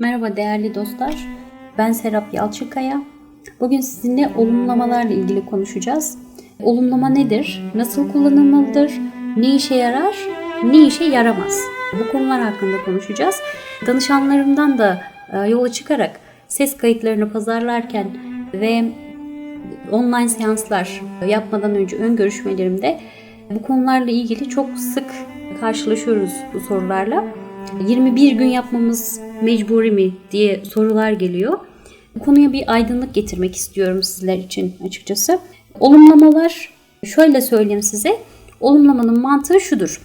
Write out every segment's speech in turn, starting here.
Merhaba değerli dostlar. Ben Serap Yalçıkaya. Bugün sizinle olumlamalarla ilgili konuşacağız. Olumlama nedir? Nasıl kullanılmalıdır? Ne işe yarar? Ne işe yaramaz? Bu konular hakkında konuşacağız. Danışanlarımdan da e, yola çıkarak ses kayıtlarını pazarlarken ve online seanslar yapmadan önce ön görüşmelerimde bu konularla ilgili çok sık karşılaşıyoruz bu sorularla. 21 gün yapmamız mecburi mi diye sorular geliyor. Bu konuya bir aydınlık getirmek istiyorum sizler için açıkçası. Olumlamalar şöyle söyleyeyim size. Olumlamanın mantığı şudur.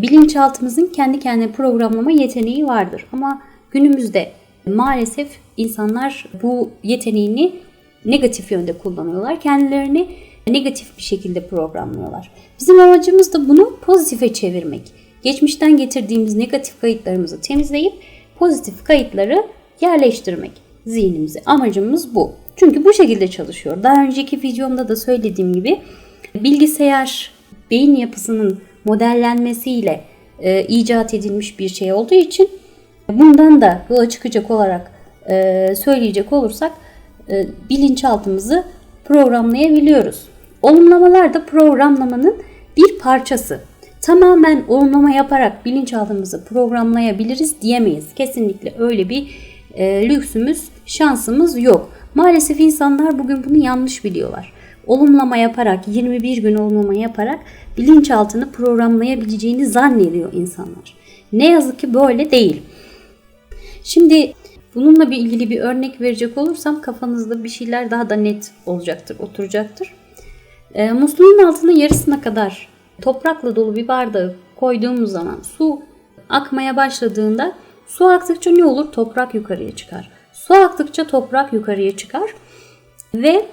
Bilinçaltımızın kendi kendine programlama yeteneği vardır. Ama günümüzde maalesef insanlar bu yeteneğini negatif yönde kullanıyorlar. Kendilerini negatif bir şekilde programlıyorlar. Bizim amacımız da bunu pozitife çevirmek. Geçmişten getirdiğimiz negatif kayıtlarımızı temizleyip pozitif kayıtları yerleştirmek zihnimize. Amacımız bu. Çünkü bu şekilde çalışıyor. Daha önceki videomda da söylediğim gibi bilgisayar beyin yapısının modellenmesiyle e, icat edilmiş bir şey olduğu için bundan da yola çıkacak olarak e, söyleyecek olursak e, bilinçaltımızı programlayabiliyoruz. Olumlamalar da programlamanın bir parçası. Tamamen olumlama yaparak bilinçaltımızı programlayabiliriz diyemeyiz. Kesinlikle öyle bir e, lüksümüz, şansımız yok. Maalesef insanlar bugün bunu yanlış biliyorlar. Olumlama yaparak, 21 gün olumlama yaparak bilinçaltını programlayabileceğini zannediyor insanlar. Ne yazık ki böyle değil. Şimdi bununla bir ilgili bir örnek verecek olursam kafanızda bir şeyler daha da net olacaktır, oturacaktır. E, musluğun altına yarısına kadar toprakla dolu bir bardağı koyduğumuz zaman su akmaya başladığında su aktıkça ne olur? Toprak yukarıya çıkar. Su aktıkça toprak yukarıya çıkar ve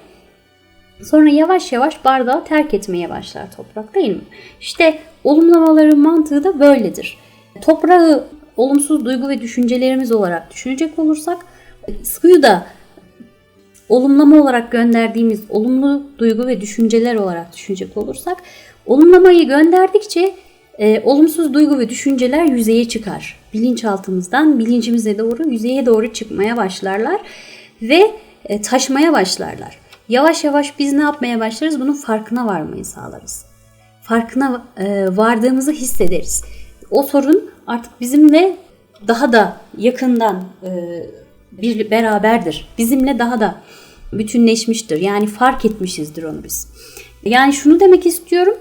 sonra yavaş yavaş bardağı terk etmeye başlar toprak değil mi? İşte olumlamaların mantığı da böyledir. Toprağı olumsuz duygu ve düşüncelerimiz olarak düşünecek olursak suyu da olumlama olarak gönderdiğimiz olumlu duygu ve düşünceler olarak düşünecek olursak olumlamayı gönderdikçe e, olumsuz duygu ve düşünceler yüzeye çıkar. Bilinçaltımızdan bilincimize doğru yüzeye doğru çıkmaya başlarlar ve e, taşmaya başlarlar. Yavaş yavaş biz ne yapmaya başlarız? Bunun farkına varmayı sağlarız. Farkına e, vardığımızı hissederiz. O sorun artık bizimle daha da yakından e, bir beraberdir. Bizimle daha da bütünleşmiştir. Yani fark etmişizdir onu biz. Yani şunu demek istiyorum.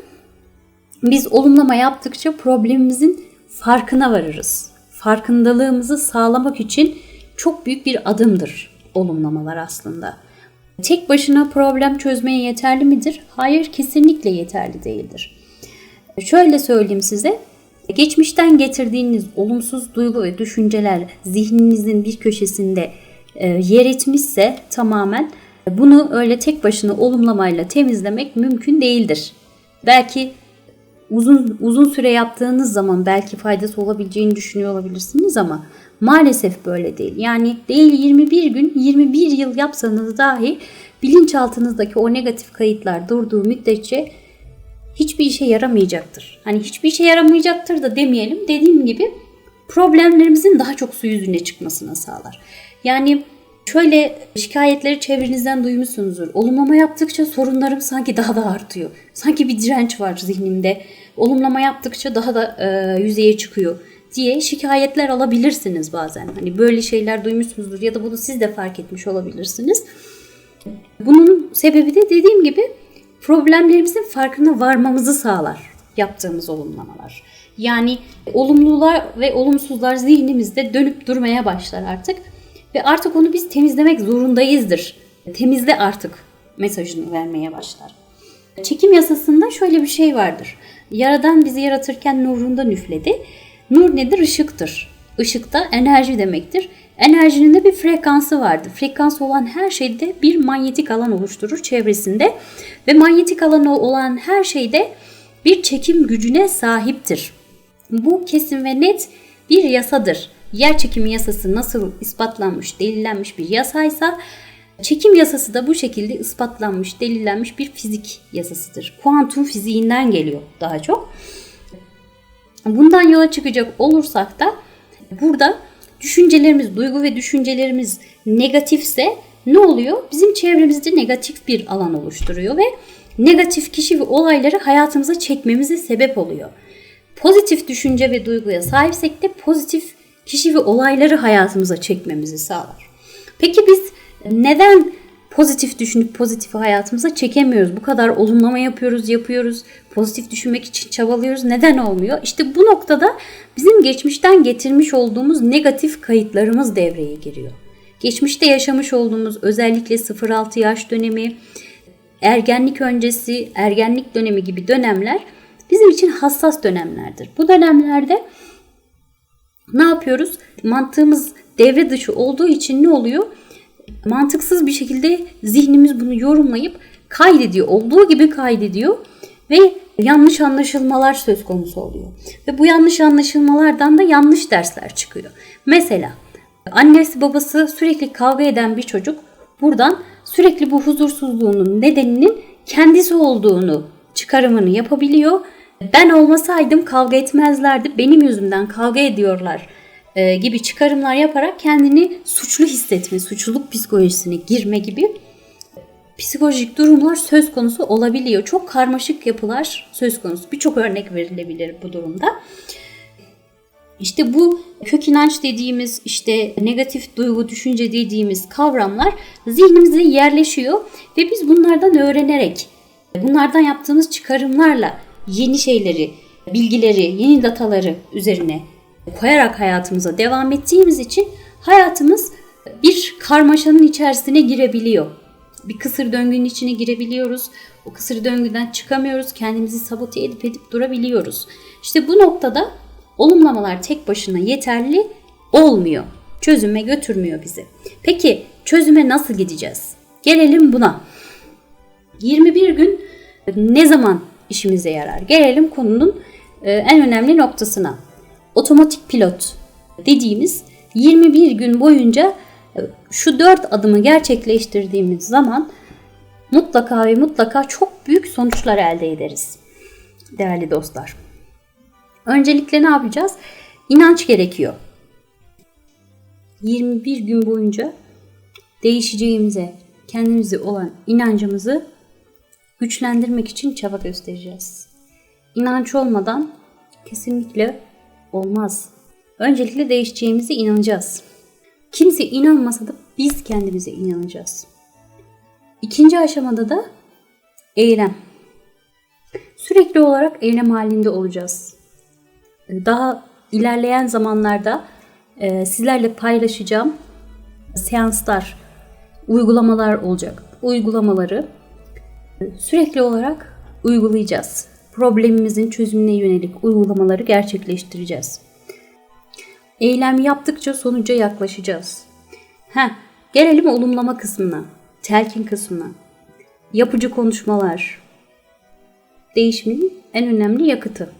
Biz olumlama yaptıkça problemimizin farkına varırız. Farkındalığımızı sağlamak için çok büyük bir adımdır olumlamalar aslında. Tek başına problem çözmeye yeterli midir? Hayır, kesinlikle yeterli değildir. Şöyle söyleyeyim size. Geçmişten getirdiğiniz olumsuz duygu ve düşünceler zihninizin bir köşesinde e, yer etmişse tamamen bunu öyle tek başına olumlamayla temizlemek mümkün değildir. Belki uzun uzun süre yaptığınız zaman belki faydası olabileceğini düşünüyor olabilirsiniz ama maalesef böyle değil. Yani değil 21 gün 21 yıl yapsanız dahi bilinçaltınızdaki o negatif kayıtlar durduğu müddetçe hiçbir işe yaramayacaktır. Hani hiçbir işe yaramayacaktır da demeyelim. Dediğim gibi problemlerimizin daha çok su yüzüne çıkmasına sağlar. Yani şöyle şikayetleri çevrenizden duymuşsunuzdur. Olumlama yaptıkça sorunlarım sanki daha da artıyor. Sanki bir direnç var zihnimde. Olumlama yaptıkça daha da e, yüzeye çıkıyor diye şikayetler alabilirsiniz bazen. Hani böyle şeyler duymuşsunuzdur ya da bunu siz de fark etmiş olabilirsiniz. Bunun sebebi de dediğim gibi problemlerimizin farkına varmamızı sağlar yaptığımız olumlamalar. Yani olumlular ve olumsuzlar zihnimizde dönüp durmaya başlar artık. Ve artık onu biz temizlemek zorundayızdır. Temizle artık mesajını vermeye başlar. Çekim yasasında şöyle bir şey vardır. Yaradan bizi yaratırken nurundan üfledi. Nur nedir? Işıktır. Işık da enerji demektir. Enerjinin de bir frekansı vardır. Frekans olan her şeyde bir manyetik alan oluşturur çevresinde. Ve manyetik alanı olan her şeyde bir çekim gücüne sahiptir. Bu kesin ve net bir yasadır. Yer çekimi yasası nasıl ispatlanmış, delillenmiş bir yasaysa çekim yasası da bu şekilde ispatlanmış, delillenmiş bir fizik yasasıdır. Kuantum fiziğinden geliyor daha çok. Bundan yola çıkacak olursak da burada düşüncelerimiz, duygu ve düşüncelerimiz negatifse ne oluyor? Bizim çevremizde negatif bir alan oluşturuyor ve negatif kişi ve olayları hayatımıza çekmemize sebep oluyor. Pozitif düşünce ve duyguya sahipsek de pozitif kişi ve olayları hayatımıza çekmemizi sağlar. Peki biz neden pozitif düşünüp pozitifi hayatımıza çekemiyoruz? Bu kadar olumlama yapıyoruz, yapıyoruz. Pozitif düşünmek için çabalıyoruz. Neden olmuyor? İşte bu noktada bizim geçmişten getirmiş olduğumuz negatif kayıtlarımız devreye giriyor. Geçmişte yaşamış olduğumuz özellikle 0-6 yaş dönemi, ergenlik öncesi, ergenlik dönemi gibi dönemler bizim için hassas dönemlerdir. Bu dönemlerde ne yapıyoruz? Mantığımız devre dışı olduğu için ne oluyor? Mantıksız bir şekilde zihnimiz bunu yorumlayıp kaydediyor. Olduğu gibi kaydediyor ve yanlış anlaşılmalar söz konusu oluyor. Ve bu yanlış anlaşılmalardan da yanlış dersler çıkıyor. Mesela annesi babası sürekli kavga eden bir çocuk buradan sürekli bu huzursuzluğunun nedeninin kendisi olduğunu çıkarımını yapabiliyor. Ben olmasaydım kavga etmezlerdi. Benim yüzümden kavga ediyorlar e, gibi çıkarımlar yaparak kendini suçlu hissetme, suçluluk psikolojisine girme gibi psikolojik durumlar söz konusu olabiliyor. Çok karmaşık yapılar söz konusu. Birçok örnek verilebilir bu durumda. İşte bu kök inanç dediğimiz işte negatif duygu düşünce dediğimiz kavramlar zihnimize yerleşiyor ve biz bunlardan öğrenerek bunlardan yaptığımız çıkarımlarla yeni şeyleri, bilgileri, yeni dataları üzerine koyarak hayatımıza devam ettiğimiz için hayatımız bir karmaşanın içerisine girebiliyor. Bir kısır döngünün içine girebiliyoruz. O kısır döngüden çıkamıyoruz. Kendimizi sabote edip edip durabiliyoruz. İşte bu noktada olumlamalar tek başına yeterli olmuyor. Çözüme götürmüyor bizi. Peki çözüme nasıl gideceğiz? Gelelim buna. 21 gün ne zaman işimize yarar? Gelelim konunun e, en önemli noktasına. Otomatik pilot dediğimiz 21 gün boyunca e, şu 4 adımı gerçekleştirdiğimiz zaman mutlaka ve mutlaka çok büyük sonuçlar elde ederiz. Değerli dostlar. Öncelikle ne yapacağız? İnanç gerekiyor. 21 gün boyunca değişeceğimize, kendimize olan inancımızı güçlendirmek için çaba göstereceğiz. İnanç olmadan kesinlikle olmaz. Öncelikle değişeceğimize inanacağız. Kimse inanmasa da biz kendimize inanacağız. İkinci aşamada da eylem. Sürekli olarak eylem halinde olacağız. Daha ilerleyen zamanlarda e, sizlerle paylaşacağım seanslar, uygulamalar olacak. Uygulamaları sürekli olarak uygulayacağız. Problemimizin çözümüne yönelik uygulamaları gerçekleştireceğiz. Eylem yaptıkça sonuca yaklaşacağız. Heh, gelelim olumlama kısmına, telkin kısmına. Yapıcı konuşmalar, değişimin en önemli yakıtı.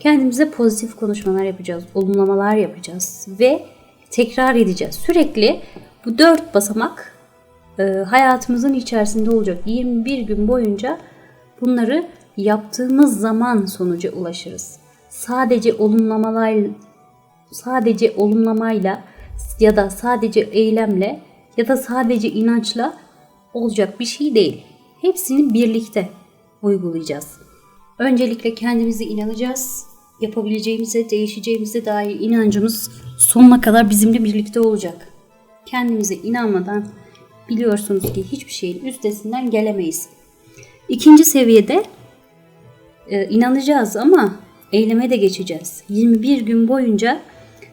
Kendimize pozitif konuşmalar yapacağız, olumlamalar yapacağız ve tekrar edeceğiz. Sürekli bu dört basamak hayatımızın içerisinde olacak. 21 gün boyunca bunları yaptığımız zaman sonuca ulaşırız. Sadece olumlamalar sadece olumlamayla ya da sadece eylemle ya da sadece inançla olacak bir şey değil. Hepsini birlikte uygulayacağız. Öncelikle kendimize inanacağız. Yapabileceğimize, değişeceğimize dair inancımız sonuna kadar bizimle birlikte olacak. Kendimize inanmadan biliyorsunuz ki hiçbir şeyin üstesinden gelemeyiz. İkinci seviyede e, inanacağız ama eyleme de geçeceğiz. 21 gün boyunca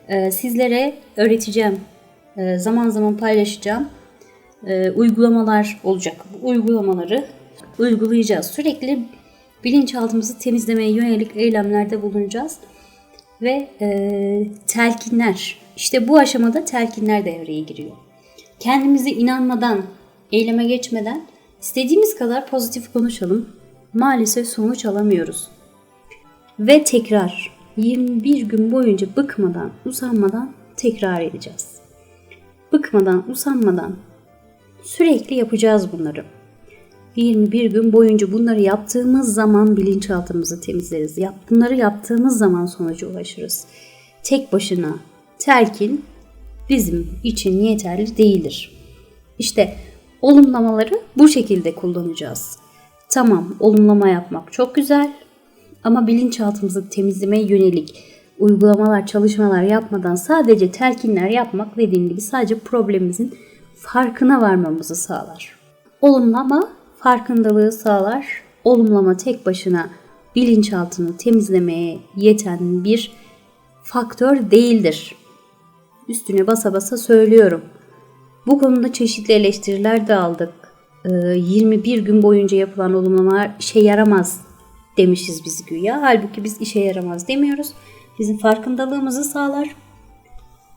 e, sizlere öğreteceğim, e, zaman zaman paylaşacağım e, uygulamalar olacak. Bu uygulamaları uygulayacağız. Sürekli bilinçaltımızı temizlemeye yönelik eylemlerde bulunacağız. Ve e, telkinler, işte bu aşamada telkinler devreye giriyor kendimize inanmadan, eyleme geçmeden istediğimiz kadar pozitif konuşalım. Maalesef sonuç alamıyoruz. Ve tekrar 21 gün boyunca bıkmadan, usanmadan tekrar edeceğiz. Bıkmadan, usanmadan sürekli yapacağız bunları. 21 gün boyunca bunları yaptığımız zaman bilinçaltımızı temizleriz. Bunları yaptığımız zaman sonuca ulaşırız. Tek başına, telkin bizim için yeterli değildir. İşte olumlamaları bu şekilde kullanacağız. Tamam, olumlama yapmak çok güzel ama bilinçaltımızı temizlemeye yönelik uygulamalar, çalışmalar yapmadan sadece telkinler yapmak dediğim gibi sadece problemimizin farkına varmamızı sağlar. Olumlama farkındalığı sağlar. Olumlama tek başına bilinçaltını temizlemeye yeten bir faktör değildir. Üstüne basa basa söylüyorum. Bu konuda çeşitli eleştiriler de aldık. Ee, 21 gün boyunca yapılan olumlama işe yaramaz demişiz biz güya. Halbuki biz işe yaramaz demiyoruz. Bizim farkındalığımızı sağlar.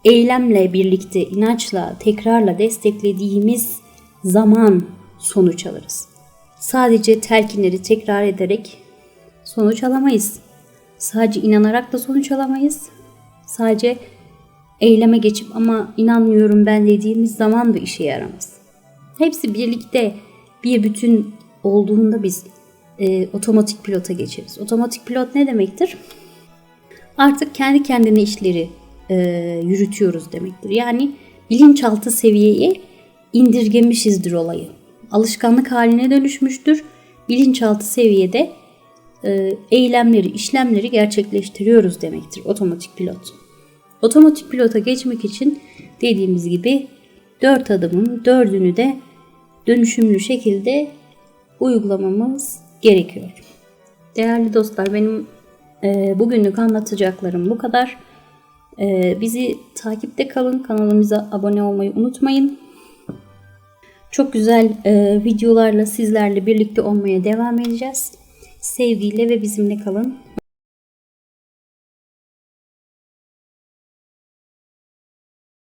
Eylemle birlikte, inançla, tekrarla desteklediğimiz zaman sonuç alırız. Sadece telkinleri tekrar ederek sonuç alamayız. Sadece inanarak da sonuç alamayız. Sadece eyleme geçip ama inanmıyorum ben dediğimiz zaman da işe yaramaz. Hepsi birlikte bir bütün olduğunda biz e, otomatik pilota geçeriz. Otomatik pilot ne demektir? Artık kendi kendine işleri e, yürütüyoruz demektir. Yani bilinçaltı seviyeye indirgemişizdir olayı. Alışkanlık haline dönüşmüştür. Bilinçaltı seviyede e, eylemleri, işlemleri gerçekleştiriyoruz demektir otomatik pilot. Otomatik pilota geçmek için dediğimiz gibi dört adımın dördünü de dönüşümlü şekilde uygulamamız gerekiyor. Değerli dostlar benim e, bugünlük anlatacaklarım bu kadar. E, bizi takipte kalın. Kanalımıza abone olmayı unutmayın. Çok güzel e, videolarla sizlerle birlikte olmaya devam edeceğiz. Sevgiyle ve bizimle kalın.